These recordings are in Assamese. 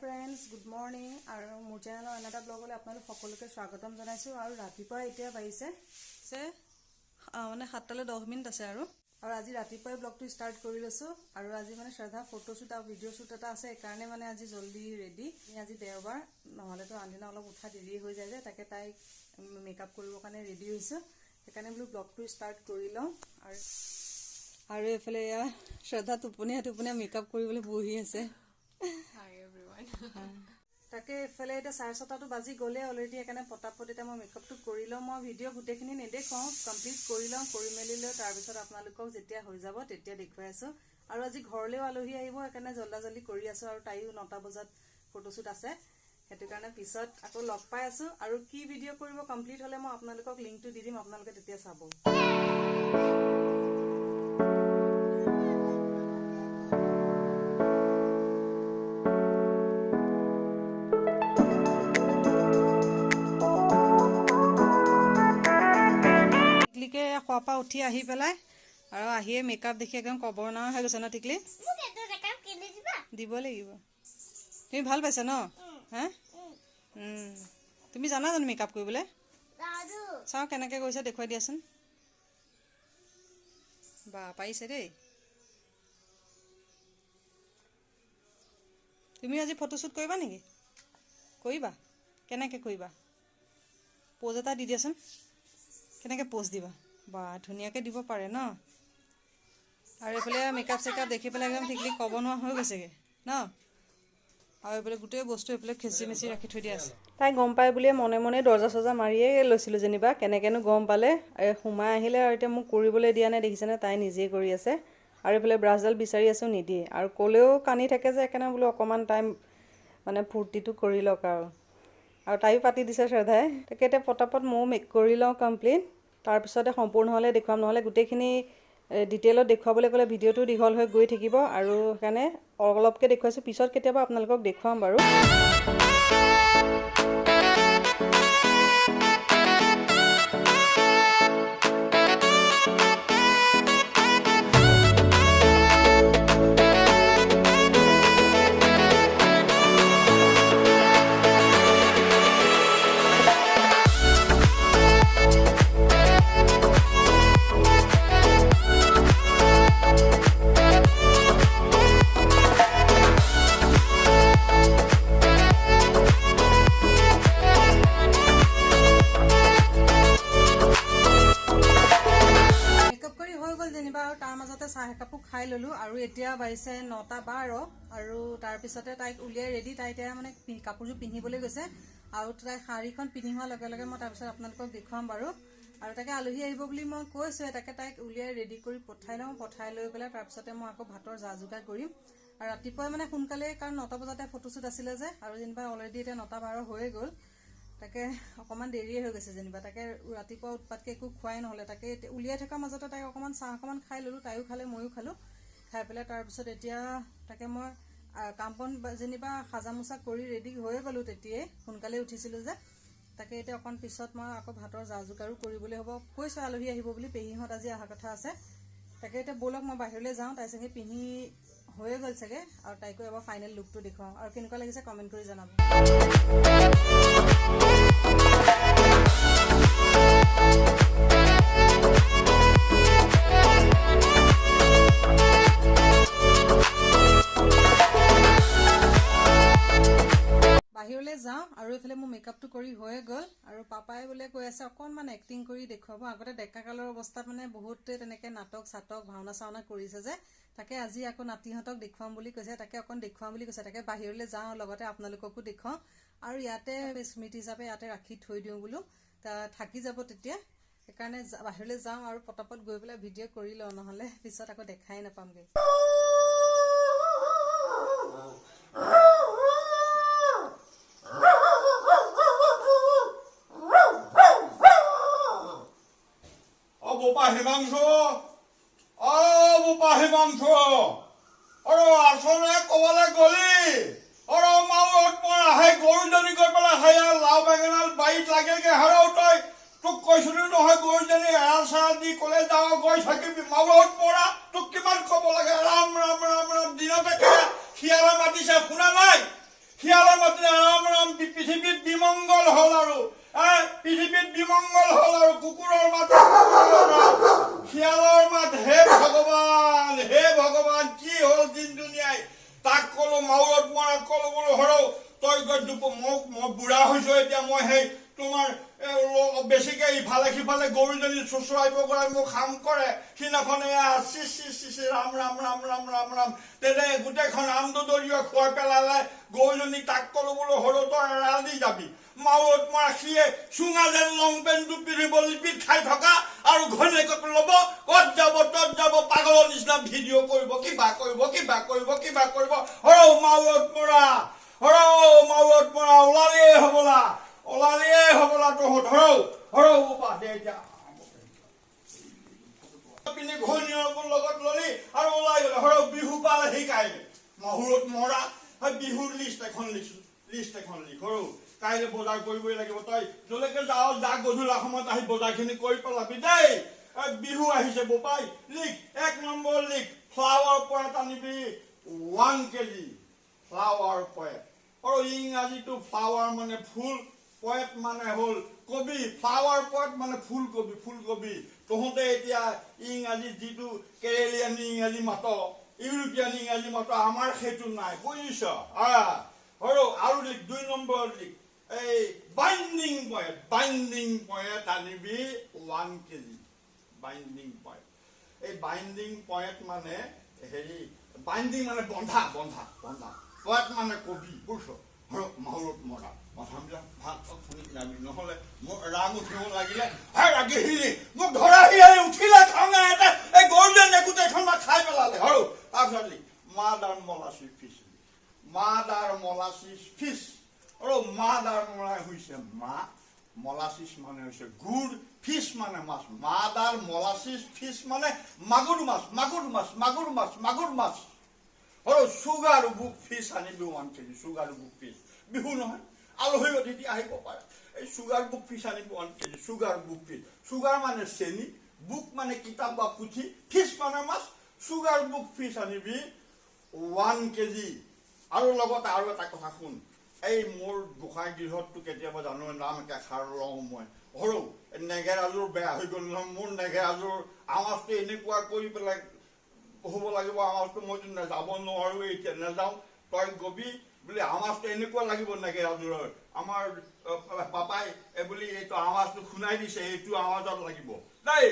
ফ্ৰেণ্ডছ গুড মৰ্ণিং আৰু মোৰ চেনেলৰ আন এটা ব্লগলৈ আপোনালোক সকলোকে স্বাগতম জনাইছোঁ। আৰু ৰাতিপুৱা এতিয়া বাঢ়িছে যে মানে সাতটালৈ দহ মিনিট আছে আৰু। আৰু আজি ৰাতিপুৱাই ব্লগটো ষ্টাৰ্ট কৰি লৈছোঁ। আৰু আজি মানে শ্ৰদ্ধা ফটোশ্বুট আৰু ভিডিঅ' শ্বুট এটা আছে, সেইকাৰণে মানে আজি জল্দি ৰেডি আজি দেওবাৰ, নহ'লেতো আনদিনা অলপ উঠা দেৰি হৈ যায় যে, তাকে তাইক মেকআপ কৰিবৰ কাৰণে ৰেডি হৈছোঁ। সেইকাৰণে বোলো ব্লগটো ষ্টাৰ্ট কৰি লওঁ। আৰু আৰু এইফালে এয়া শ্ৰদ্ধা টোপনীয়া টোপনীয়া মেকআপ কৰিবলৈ বহি আছে. তাকে এইফালে এতিয়া চাৰে ছটাটো বাজি গ'লে অলৰেডি সেইকাৰণে পটাপট এতিয়া মই মেকআপটো কৰি লওঁ। মই ভিডিঅ' গোটেইখিনি নেদেখুৱাওঁ কমপ্লিট কৰি লওঁ কৰি মেলি লৈ তাৰপিছত আপোনালোকক যেতিয়া হৈ যাব তেতিয়া দেখুৱাই আছোঁ। আৰু আজি ঘৰলৈও আলহী আহিব সেইকাৰণে জল্দা জল্দি কৰি আছোঁ আৰু তাইও নটা বজাত ফটোশ্বুট আছে। সেইটো কাৰণে পিছত আকৌ লগ পাই আছোঁ। আৰু কি ভিডিঅ' কৰিব কমপ্লিট হ'লে মই আপোনালোকক লিংকটো দি দিম আপোনালোকে তেতিয়া চাব। খোৱাৰ পৰা উঠি আহি পেলাই আৰু আহিয়ে মেকআপ দেখি একদম কবৰ নাও হৈ গৈছে ন টিকলি? দিবা। দিব লাগিব। তুমি ভাল পাইছা ন? হা। তুমি জানা জানো মেকআপ কৰিবলৈ? চাওঁ কেনেকৈ কৰিছে দেখুৱাই দিয়াচোন। বা পাৰিছে দেই। তুমি আজি ফটোশ্বুট কৰিবা নেকি? কৰিবা। কেনেকৈ কৰিবা? প'জ এটা দি দিয়াচোন। কেনেকৈ প'জ দিবা? বা ধুনীয়াকৈ দিব পাৰে ন? আৰু এইফালে মেকআপ চেকআপ দেখি পেলাই একদম ঠিকলি ক'ব নোৱাৰা হৈ গৈছেগৈ ন? আৰু এইফালে গোটেই বস্তু এইফালে খেচি মেচি ৰাখি থৈ দিয়া আছে। তাই গম পাই বুলিয়ে মনে মনে দৰ্জা চৰ্জা মাৰিয়ে লৈছিলোঁ যেনিবা কেনেকেনো গম পালে। সোমাই আহিলে আৰু এতিয়া মোক কৰিবলৈ দিয়া নাই দেখিছেনে? তাই নিজেই কৰি আছে। আৰু এইফালে ব্ৰাছডাল বিচাৰি আছোঁ নিদিয়ে। আৰু ক'লেও কান্দি থাকে যে সেইকাৰণে বোলো অকণমান টাইম মানে ফূৰ্তিটো কৰি লওক আৰু। আৰু তাইও পাতি দিছে শ্ৰদ্ধাই। তাকে এতিয়া পটাপট ময়ো মেক কৰি লওঁ কমপ্লিট তাৰপিছতে সম্পূৰ্ণ হ'লে দেখুৱাম নহ'লে গোটেইখিনি ডিটেইলত দেখুৱাবলৈ গ'লে ভিডিঅ'টো দীঘল হৈ গৈ থাকিব আৰু সেইকাৰণে অলপকৈ দেখুৱাইছোঁ পিছত কেতিয়াবা আপোনালোকক দেখুৱাম বাৰু। নটা বাৰ আৰু তাৰপিছতে তাইক উলিয়াই ৰেডি তাই এতিয়া মানে কাপোৰযোৰ পিন্ধিবলৈ গৈছে আৰু তাই শাড়ীখন পিন্ধি হোৱাৰ লগে লগে মই তাৰপিছত আপোনালোকক দেখুৱাম বাৰু। আৰু তাকে আলহী আহিব বুলি মই কৈছোঁৱে তাকে তাইক উলিয়াই ৰেডি কৰি পঠাই লওঁ পঠাই লৈ পেলাই তাৰপিছতে মই আকৌ ভাতৰ যা যোগাৰ কৰিম। আৰু ৰাতিপুৱাই মানে সোনকালে কাৰণ নটা বজাতে ফটোশ্বুট আছিলে যে আৰু যেনিবা অলৰেডি এতিয়া নটা বাৰ হৈয়ে গ'ল। তাকে অকণমান দেৰিয়ে হৈ গৈছে যেনিবা তাকে ৰাতিপুৱা উৎপাতকৈ একো খোৱাই নহ'লে। তাকে উলিয়াই থকাৰ মাজতে তাইক অকণমান চাহ অকণমান খাই ল'লোঁ তাইও খালে ময়ো খালোঁ। খাই পেলাই তাৰপিছত এতিয়া তাকে মই কাম বন যেনিবা সাজা মোচা কৰি ৰেডি হৈয়ে গ'লোঁ তেতিয়াই সোনকালে উঠিছিলোঁ যে। তাকে এতিয়া অকণ পিছত মই আকৌ ভাতৰ যা যোগাৰো কৰিবলৈ হ'ব। কৈছোঁ আলহী আহিব বুলি পেহীহঁত আজি অহা কথা আছে। তাকে এতিয়া ব'লক মই বাহিৰলৈ যাওঁ তাই চাগে পিন্ধি হৈয়ে গ'ল চাগে। আৰু তাইকো এবাৰ ফাইনেল লুকটো দেখুৱাওঁ। আৰু কেনেকুৱা লাগিছে কমেণ্ট কৰি জনাব। বাহিৰলৈ যাওঁ আৰু এইফালে মোৰ মেকআপটো কৰি হৈয়ে গ'ল আৰু পাপাই বোলে কৈ আছে অকণমান এক্টিং কৰি দেখুৱাব আগতে ডেকা কালৰ অৱস্থাত মানে বহুতে তেনেকৈ নাটক চাটক ভাওনা চাওনা কৰিছে যে তাকে আজি আকৌ নাতিহঁতক দেখুৱাম বুলি কৈছে তাকে অকণ দেখুৱাম বুলি কৈছে তাকে বাহিৰলৈ যাওঁ লগতে আপোনালোককো দেখুৱাওঁ আৰু ইয়াতে স্মৃতি হিচাপে ইয়াতে ৰাখি থৈ দিওঁ বোলো থাকি যাব তেতিয়া সেইকাৰণে বাহিৰলৈ যাওঁ আৰু পটাপট গৈ পেলাই ভিডিঅ' কৰি লওঁ নহ'লে পিছত আকৌ দেখাই নাপামগৈ বোপা হেমাংশ। অ বোপা হেমাংশ। অৰ আচৰণে ক'বলৈ গলি। অৰ মাউত মই আহে গৰুজনী গৈ পেলাই সেয়া লাও বেঙেনাল বাৰীত লাগেগে হেৰাও তই তোক কৈছিলো নহয় গৰুজনী এৰাল চেৰাল দি ক'লে যাওঁ গৈ থাকিবি মাউত পৰা তোক কিমান ক'ব লাগে? ৰাম ৰাম ৰাম ৰাম, দিনতে শিয়ালে মাতিছে? শুনা নাই? শিয়ালে মাতিলে ৰাম ৰাম, পৃথিৱীত বিমংগল হ'ল আৰু। কুকুৰৰ আৰু কুকুৰৰ মাত, শিয়ালৰ মাত হে ভগৱান হে ভগৱান কি হ'ল দিন দুনিয়াই তাক কলো মাউৰত মৰা কলো বোলো হৰৌ তই গৈ মোক মই বুঢ়া হৈছো এতিয়া মই সেই তোমাৰ বেছিকে ইফালে সিফালে গৰুজনী চোচৰাইব গৈ মোক কাম কৰে সিদিনাখন এয়া চি চি চি চি ৰাম ৰাম ৰাম ৰাম ৰাম ৰাম তেনে গোটেইখন আমদদৰীয় খুৱাই পেলালে গৰুজনী তাক কলো বোলো সৰু তই এৰাল দি যাবি। মাউত মৰা সিয়ে চুঙা যেন লং পেণ্টটো পিন্ধিব লিপিত খাই থকা আৰু ঘৈণীয়েকক ল'ব, ক'ত যাব, তত যাব, পাগলৰ নিচিনা ভিডিঅ' কৰিব, কিবা কৰিব কিবা কৰিব কিবা কৰিব। সৰৌ মাউত মৰা সৰৌ মাউত মৰা ওলালিয়ে হবলা। ওলালিয়ে হবলা তহঁত দে এতিয়া পিনে ঘৈণীয়েকৰ লগত ললি আৰু ওলাই গ'লে সৰহ বিহু পালে শিকাইলে মাহুৰত মৰা বিহুৰ লিষ্ট এখন লিখছো লিষ্ট এখন লিখ সৰু কাইলৈ বজাৰ কৰিবই লাগিব তই যলৈকে যাৱ যা গধূলা সময়ত আহি বজাৰখিনি কৰি পেলাবি দেই এই বিহু আহিছে বোপাই লিখ এক নম্বৰ লিখ ফ্লাৱাৰ পয়েট আনিবি ওৱান কেজি ফ্লাৱাৰ পয়েট আৰু ইংৰাজীটো ফ্লাৱাৰ মানে ফুল পয়েট মানে হ'ল কবি ফ্লাৱাৰ পয়েট মানে ফুলকবি ফুলকবি। তহঁতে এতিয়া ইংৰাজী যিটো কেৰেলিয়ান ইংৰাজী মাত, ইউৰোপীয়ান ইংৰাজী মাত, আমাৰ সেইটো নাই, বুজিছ? আহ সৰু আৰু লিখ, দুই নম্বৰ লিখ। এই বাইণ্ডিং পয়েট বাইণ্ডিং পয়েট আনিবি ওৱান কেজি। বাইণ্ডিং পয়েট এই বাইণ্ডিং পয়েট মানে হেৰি বাইণ্ডিং মানে বন্ধা বন্ধা বন্ধা। পয়েট মানে কবি, বুজিছ? হৰক মাহুৰত মৰা। মাথাবিলাক ভাত শুনি যাবি নহ'লে মোৰ ৰাগ উঠিব লাগিলে হে ৰাগি হিৰি মোক ধৰা হিৰি উঠিলে, খঙে এটা এই গৰুজনীয়ে গোটেইখন মাত খাই পেলালে। সৰু তাৰপিছত মাদাৰ মলাচি ফিচ মাদাৰ মলাচিছ ফিচ। আৰু মাদাৰ মলাই হৈছে মা। মলাচিছ মানে হৈছে গুড় ফিচ মানে মাছ। মাদাৰ মলাচিছ ফিচ মানে মাগুৰ মাছ মাগুৰ মাছ মাগুৰ মাছ মাগুৰ মাছ। আৰু চুগাৰ বুক আনিবি one KG sugar book fish Bihu নহয় আলহী অতিথি আহিব পাৰে এই চুগাৰ বুক ফিচ আনিবি KG sugar book fish sugar মানে চেনি বুক মানে কিতাপ বা পুথি ফিচ মানে মাছ চুগাৰ বুক ফিচ আনিবি ওৱান কেজি আৰু লগতে আৰু এটা কথা শুন এই মোৰ গোসাঁই গৃহতটো কেতিয়াবা জানো নাম একে সাৰ লওঁ মই সৰু নেগেৰাযোৰ বেয়া হৈ গ'ল নহয় মোৰ নেগেৰাযোৰ আৱাজটো এনেকুৱা কৰি পেলাই হ'ব লাগিব আৱাজটো মইতো যাব নোৱাৰো এতিয়া, নাযাওঁ, তই গবি বুলি আৱাজটো এনেকুৱা লাগিব নেগেৰাযোৰৰ আমাৰ পাপাই বুলি এইটো আৱাজটো শুনাই দিছে, এইটো আৱাজত লাগিব। দেই!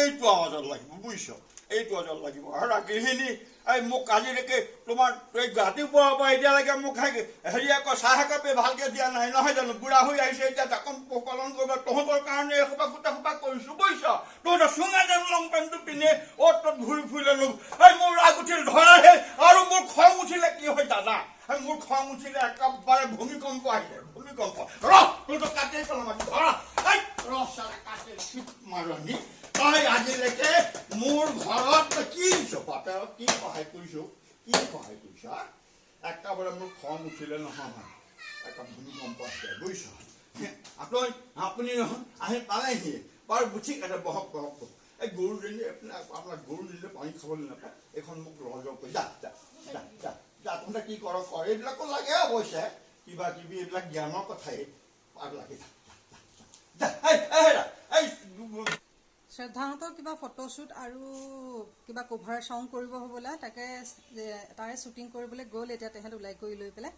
এইটো আৱাজত লাগিব, বুজিছ? এইটো আৱাজত লাগিব আৰু গৃহিণী, এই মোক আজিলৈকে তোমাৰ এই ৰাতিপুৱাৰ পৰা এতিয়ালৈকে মোক হেৰি আকৌ চাহ একাপে ভালকে দিয়া নাই। নহয় জানো? বুঢ়া হৈ আহিছে, এতিয়া জাকন পালন কৰিব। তহঁতৰ কাৰণে এসোপা গোটেই সোপা কৰিছো, বুজিছ? তহঁতৰ চুঙা যেন লং পেণ্টটো পিন্ধি অ'ত ত'ত ঘূৰি ফুৰিলে এই মোৰ ৰাগ উঠিল ধৰাহে আৰু মোৰ খং উঠিলে কি হয় দাদা মোৰ খং উঠিলে একেবাৰে ভূমিকম্প আহিলে, ভূমিকম্প। ৰ তহঁতৰ কাটি পেলাম আজি। ধৰা, এই ৰ চালা কাটি মাৰণি তই আজিলৈকে মোৰ ঘৰত কি দিছ? কি সহায় কৰিছ? কি সহায় কৰিছ? একেবাৰে মোৰ খং উঠিলে নহয় নহয় একে ভূমিকম্প আছে বুজিছ? আপুনি আপুনি নহয় আহি পালেহি। বাৰু বুঠি কাটে বহক বহক। এই গৰুজনী আপোনাৰ আপোনাৰ গৰুজনী পানী খাবলৈ নাপায়। এইখন মোক ৰজ কৰি। যা যা যা তহঁতে কি কৰ কৰ? এইবিলাকো লাগে অৱশ্যে। কিবা কিবি এইবিলাক জ্ঞানৰ কথাই। আৰু লাগি থাক যা, যা, যা। এই শ্ৰদ্ধাহঁতৰ কিবা ফটোশ্বুট আৰু কিবা কভাৰ চং কৰিব হ'বলা তাকে তাৰে শ্বুটিং কৰিবলৈ গ'ল এতিয়া তেহেঁত ওলাই কৰি লৈ পেলাই।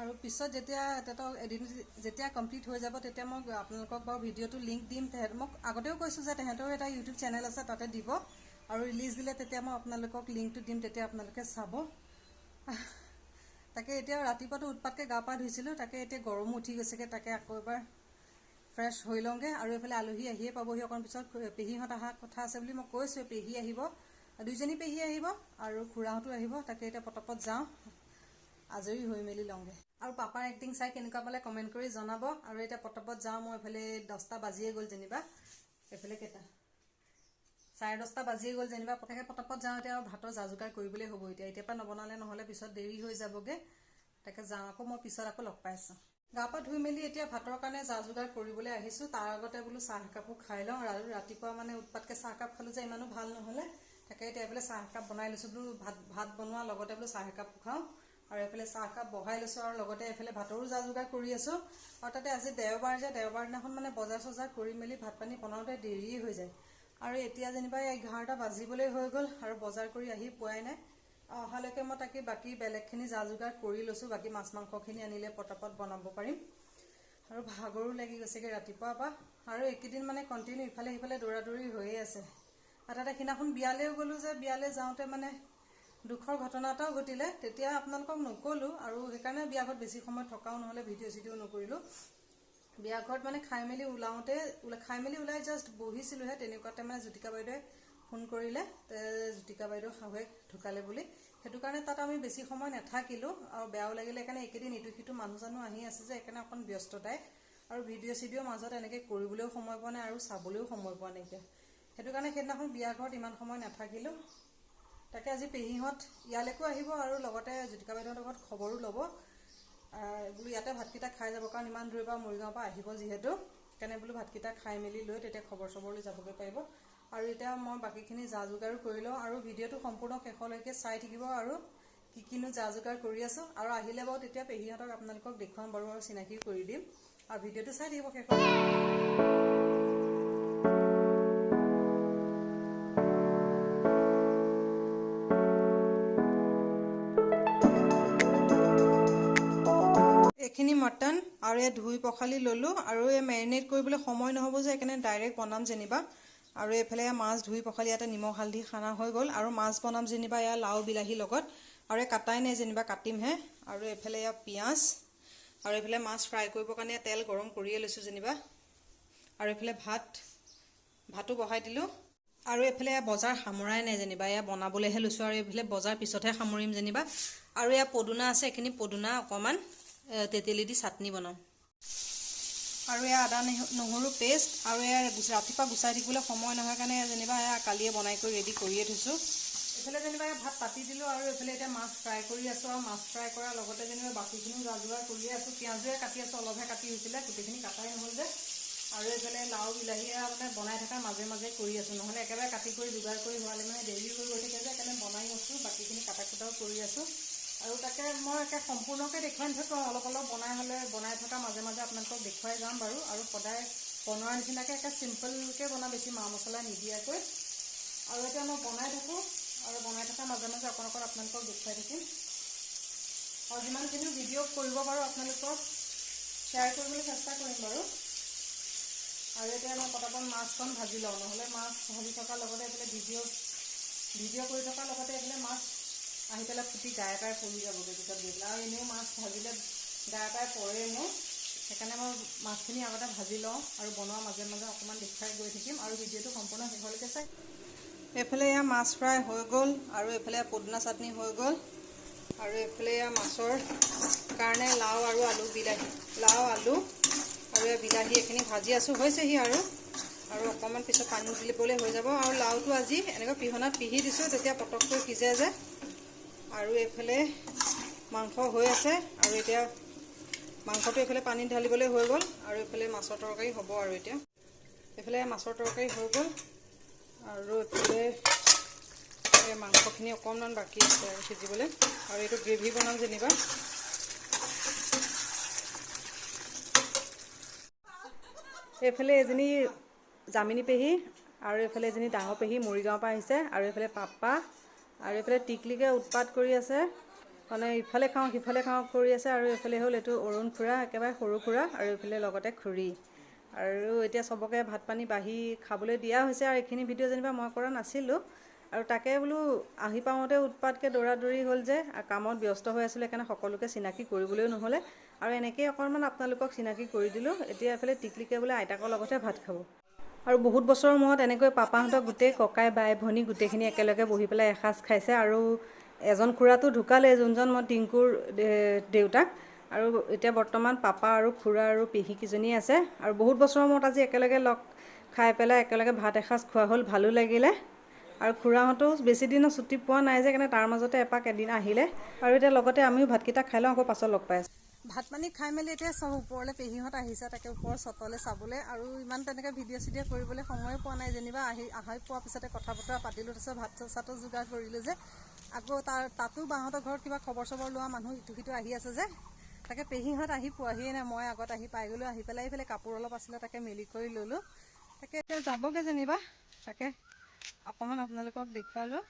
আৰু পিছত যেতিয়া তেহেঁতক এদিন যেতিয়া কমপ্লিট হৈ যাব তেতিয়া মই আপোনালোকক বাৰু ভিডিঅ'টো লিংক দিম। তেহেঁত মোক আগতেও কৈছোঁ যে তেহেঁতৰো এটা ইউটিউব চেনেল আছে তাতে দিব। আৰু ৰিলিজ দিলে তেতিয়া মই আপোনালোকক লিংকটো দিম তেতিয়া আপোনালোকে চাব। তাকে এতিয়া ৰাতিপুৱাতো উৎপাতকৈ গা পা ধুইছিলোঁ তাকে এতিয়া গৰমো উঠি গৈছেগৈ তাকে আকৌ এবাৰ ফ্ৰেছ হৈ লওঁগৈ আৰু এইফালে আলহী আহিয়ে পাবহি অকণ পিছত পেহীহঁত অহা কথা আছে বুলি মই কৈছোঁ পেহী আহিব দুইজনী পেহী আহিব আৰু খুৰাহঁতো আহিব তাকে এতিয়া পটপট যাওঁ আজৰি হৈ মেলি লওঁগৈ। আৰু পাপাৰ এক্টিং চাই কেনেকুৱা পালে কমেণ্ট কৰি জনাব আৰু এতিয়া পটপট যাওঁ মই এইফালে দহটা বাজিয়ে গ'ল যেনিবা এইফালে কেইটা চাৰে দহটা বাজিয়ে গ'ল যেনিবা পটকে পটপট যাওঁ এতিয়া আৰু ভাতৰ যা যোগাৰ কৰিবলৈ হ'ব এতিয়া এতিয়াৰ পৰা নবনালে নহ'লে পিছত দেৰি হৈ যাবগৈ তাকে যাওঁ আকৌ মই পিছত আকৌ লগ পাই আছোঁ। গা পা ধুই মেলি এতিয়া ভাতৰ কাৰণে যা যোগাৰ কৰিবলৈ আহিছোঁ। তাৰ আগতে বোলো চাহ একাপো খাই লওঁ। আৰু ৰাতিপুৱা মানে উৎপাতকৈ চাহকাপ খালোঁ যে ইমানো ভাল নহ'লে। তাকে এতিয়া এইফালে চাহ একাপ বনাই লৈছোঁ। বোলো ভাত ভাত বনোৱাৰ লগতে বোলো চাহ একাপ খাওঁ। আৰু এইফালে চাহ একাপ বহাই লৈছোঁ আৰু লগতে এইফালে ভাতৰো যা যোগাৰ কৰি আছোঁ। আৰু তাতে আজি দেওবাৰ যে দেওবাৰ দিনাখন মানে বজাৰ চজাৰ কৰি মেলি ভাত পানী বনাওঁতে দেৰিয়ে হৈ যায়। আৰু এতিয়া যেনিবা এঘাৰটা বাজিবলৈ হৈ গ'ল আৰু বজাৰ কৰি আহি পোৱাই নাই। অহালৈকে মই তাকে বাকী বেলেগখিনি যা যোগাৰ কৰি লৈছোঁ। বাকী মাছ মাংসখিনি আনিলে পটাপট বনাব পাৰিম। আৰু ভাগৰো লাগি গৈছেগৈ ৰাতিপুৱাৰ পৰা। আৰু এইকেইদিন মানে কণ্টিনিউ ইফালে সিফালে দৌৰা দৌৰি হৈয়ে আছে। আৰু তাতে সিদিনাখন বিয়ালৈও গ'লোঁ যে বিয়ালৈ যাওঁতে মানে দুখৰ ঘটনা এটাও ঘটিলে। তেতিয়া আপোনালোকক নক'লোঁ আৰু সেইকাৰণে বিয়া ঘৰত বেছি সময় থকাও নহ'লে ভিডিঅ' চিডিঅ' নকৰিলোঁ। বিয়া ঘৰত মানে খাই মেলি ওলাওঁতে ওলা- খাই মেলি ওলাই জাষ্ট বহিছিলোঁহে। তেনেকুৱাতে মানে জ্যোতিকা বাইদেৱে ফোন কৰিলে জ্যোতিকা বাইদেউ শাহুৱেক ঢুকালে বুলি। সেইটো কাৰণে তাত আমি বেছি সময় নাথাকিলোঁ আৰু বেয়াও লাগিলে সেইকাৰণে এইকেইদিন ইটো সিটো মানুহ চানুহ আহি আছে যে সেইকাৰণে অকণ ব্যস্ততাই। আৰু ভিডিঅ' চিডিঅ'ৰ মাজত এনেকৈ কৰিবলৈও সময় পোৱা নাই আৰু চাবলৈও সময় পোৱা নাইকিয়া। সেইটো কাৰণে সেইদিনাখন বিয়া ঘৰত ইমান সময় নাথাকিলোঁ। তাকে আজি পেহীহঁত ইয়ালৈকো আহিব আৰু লগতে জ্যোতিকা বাইদেউহঁতৰ ঘৰত খবৰো ল'ব। বোলো ইয়াতে ভাতকেইটা খাই যাব কাৰণ ইমান দূৰৰ পৰা মৰিগাঁৱৰ পৰা আহিব যিহেতু। সেইকাৰণে বোলো ভাতকেইটা খাই মেলি লৈ তেতিয়া খবৰ চবৰলৈ যাবগৈ পাৰিব। আৰু এতিয়া মই বাকীখিনি যা যোগাৰো কৰি লওঁ আৰু ভিডিঅ'টো সম্পূৰ্ণ শেষলৈকে চাই থাকিব আৰু কি কিনো যা যোগাৰ কৰি আছোঁ। আৰু আহিলে বাৰু তেতিয়া পেহীহঁতক আপোনালোকক দেখুৱাম বাৰু আৰু চিনাকি কৰি দিম। আৰু ভিডিঅ'টো চাই থাকিব শেষলৈ এইখিনি মটন আৰু এই ধুই পখালি ল'লোঁ আৰু এই মেৰিনেট কৰিবলৈ সময় নহ'ব যে সেইকাৰণে ডাইৰেক্ট বনাম যেনিবা। আৰু এইফালে মাছ ধুই পখালি ইয়াতে নিমখ হালধি খানা হৈ গ'ল। আৰু মাছ বনাম যেনিবা এয়া লাও বিলাহীৰ লগত। আৰু এই কাটাই নাই যেনিবা কাটিমহে আৰু এইফালে এয়া পিঁয়াজ। আৰু এইফালে মাছ ফ্ৰাই কৰিবৰ কাৰণে তেল গৰম কৰিয়ে লৈছোঁ যেনিবা। আৰু এইফালে ভাত ভাতো বহাই দিলোঁ। আৰু এইফালে বজাৰ সামৰাই নাই যেনিবা এয়া বনাবলৈহে লৈছোঁ। আৰু এইফালে বজাৰ পিছতহে সামৰিম যেনিবা। আৰু এয়া পদুনা আছে এইখিনি পদুনা অকণমান তেতেলী দি চাটনি বনাম আৰু এয়া আদা নেহ- নহৰু পেষ্ট আৰু এয়া ৰাতিপুৱা গুচাই থাকিবলৈ সময় নহয় কাৰণে যেনিবা এয়া কালিয়ে বনাই কৰি ৰেডি কৰিয়ে থৈছোঁ। এইফালে যেনিবা এয়া ভাত পাতি দিলোঁ আৰু এইফালে এতিয়া মাছ ফ্ৰাই কৰি আছোঁ আৰু মাছ ফ্ৰাই কৰাৰ লগতে যেনিবা বাকীখিনিও যা যোগাৰ কৰিয়ে আছোঁ। পিঁয়াজোৱে কাটি আছোঁ অলপহে কাটি হৈছিলে গোটেইখিনি কাটাই নহ'ল যে। আৰু এইফালে লাও বিলাহী মানে বনাই থকাৰ মাজে মাজে কৰি আছোঁ। নহ'লে একেবাৰে কাটি কৰি যোগাৰ কৰি হোৱালে মানে দেৰি হৈ গৈ থাকে যে সেইকাৰণে বনাই আছোঁ বাকীখিনি কাটা কুটাও কৰি আছোঁ। আৰু তাকে মই একে সম্পূৰ্ণকৈ দেখুৱাই নাথাকোঁ অলপ অলপ বনাই হ'লে বনাই থকা মাজে মাজে আপোনালোকক দেখুৱাই যাম বাৰু। আৰু সদায় বনোৱাৰ নিচিনাকৈ একে চিম্পলকৈ বনাওঁ বেছি মা মছলা নিদিয়াকৈ। আৰু এতিয়া মই বনাই থাকোঁ আৰু বনাই থকাৰ মাজে মাজে অকণ আপোনালোকক দেখুৱাই থাকিম। আৰু যিমানখিনি ভিডিঅ' কৰিব পাৰোঁ আপোনালোকক শ্বেয়াৰ কৰিবলৈ চেষ্টা কৰিম বাৰু। আৰু এতিয়া মই পটাপট মাছখন ভাজি লওঁ নহ'লে মাছ ভাজি থকাৰ লগতে এইফালে ভিডিঅ' ভিডিঅ' কৰি থকাৰ লগতে এইফালে মাছ আহি পেলাই ফুটি গা এটাই পৰি যাবগৈ। পিছত গৈ পেলাই আৰু এনেও মাছ ভাজিলে গা এটাই পৰে মোৰ। সেইকাৰণে মই মাছখিনি আগতে ভাজি লওঁ আৰু বনোৱাৰ মাজে মাজে অকণমান দেখুৱাই গৈ থাকিম আৰু ভিডিঅ'টো সম্পূৰ্ণ শেষলৈকে চাই। এইফালে এয়া মাছ ফ্ৰাই হৈ গ'ল আৰু এইফালে পদিনা চাটনি হৈ গ'ল। আৰু এইফালে এয়া মাছৰ কাৰণে লাও আৰু আলু বিলাহী। লাও আলু আৰু এই বিলাহী এইখিনি ভাজি আছোঁ হৈছেহি আৰু। আৰু অকণমান পিছত পানী দিবলৈ হৈ যাব। আৰু লাওটো আজি এনেকৈ পিহনাত পিহি দিছোঁ তেতিয়া পটককৈ সিজে যে। আৰু এইফালে মাংস হৈ আছে আৰু এতিয়া মাংসটো এইফালে পানীত ঢালিবলৈ হৈ গ'ল আৰু এইফালে মাছৰ তৰকাৰী হ'ব আৰু এতিয়া। এইফালে মাছৰ তৰকাৰী হৈ গ'ল আৰু এইফালে এই মাংসখিনি অকণমান বাকী আছে সিজিবলৈ। আৰু এইটো গ্ৰেভি বনাম যেনিবা। এইফালে এজনী জামিনী পেহী আৰু এইফালে এজনী ডাঙৰ পেহী মৰিগাঁৱৰ পৰা আহিছে আৰু এইফালে পাপা আৰু এইফালে টিকলিকে উৎপাত কৰি আছে। মানে ইফালে খাওঁ সিফালে খাওঁ কৰি আছে আৰু এইফালে হ'ল এইটো অৰুণ খুৰা একেবাৰে সৰু খুৰা আৰু এইফালে লগতে খুৰী। আৰু এতিয়া চবকে ভাত পানী বাঢ়ি খাবলৈ দিয়া হৈছে আৰু এইখিনি ভিডিঅ' যেনিবা মই কৰা নাছিলোঁ। আৰু তাকে বোলো আহি পাওঁতে উৎপাতকৈ দৌৰা দৌৰি হ'ল যে কামত ব্যস্ত হৈ আছিলোঁ সেইকাৰণে সকলোকে চিনাকি কৰিবলৈও নহ'লে। আৰু এনেকেই অকণমান আপোনালোকক চিনাকি কৰি দিলোঁ। এতিয়া এইফালে টিকলিকে বোলে আইতাকৰ লগতহে ভাত খাব। আৰু বহুত বছৰৰ মূৰত এনেকৈ পাপাহঁতক গোটেই ককাই বাই ভনী গোটেইখিনি একেলগে বহি পেলাই এসাঁজ খাইছে আৰু এজন খুৰাটো ঢুকালে যোনজন মই টিংকুৰ দেউতাক। আৰু এতিয়া বৰ্তমান পাপা আৰু খুৰা আৰু পেহীকেইজনী আছে। আৰু বহুত বছৰৰ মূৰত আজি একেলগে লগ খাই পেলাই একেলগে ভাত এসাঁজ খোৱা হ'ল ভালো লাগিলে। আৰু খুৰাহঁতেও বেছি দিনৰ ছুটি পোৱা নাই যে সেইকাৰণে তাৰ মাজতে এপাক এদিন আহিলে। আৰু এতিয়া লগতে আমিও ভাতকেইটা খাই লওঁ আকৌ পাছত লগ পাই আছোঁ। ভাত পানী খাই মেলি এতিয়া চব ওপৰলৈ পেহীহঁত আহিছে তাকে ওপৰৰ চটলৈ চাবলৈ। আৰু ইমান তেনেকৈ ভিডিঅ' চিডিঅ' কৰিবলৈ সময়ে পোৱা নাই যেনিবা আহি আহি পোৱাৰ পিছতে কথা বতৰা পাতিলোঁ তাৰপিছত ভাত চাতো যোগাৰ কৰিলোঁ যে। আকৌ তাৰ তাতো বাহঁতৰ ঘৰত কিবা খবৰ চবৰ লোৱা মানুহ ইটো সিটো আহি আছে যে। তাকে পেহীহঁত আহি পোৱাহিয়ে নাই মই আগত আহি পাই গ'লোঁ আহি পেলাই এইফালে কাপোৰ অলপ আছিলে তাকে মেলি কৰি ল'লোঁ। তাকে এতিয়া যাবগৈ যেনিবা তাকে অকণমান আপোনালোকক দেখুৱালোঁ।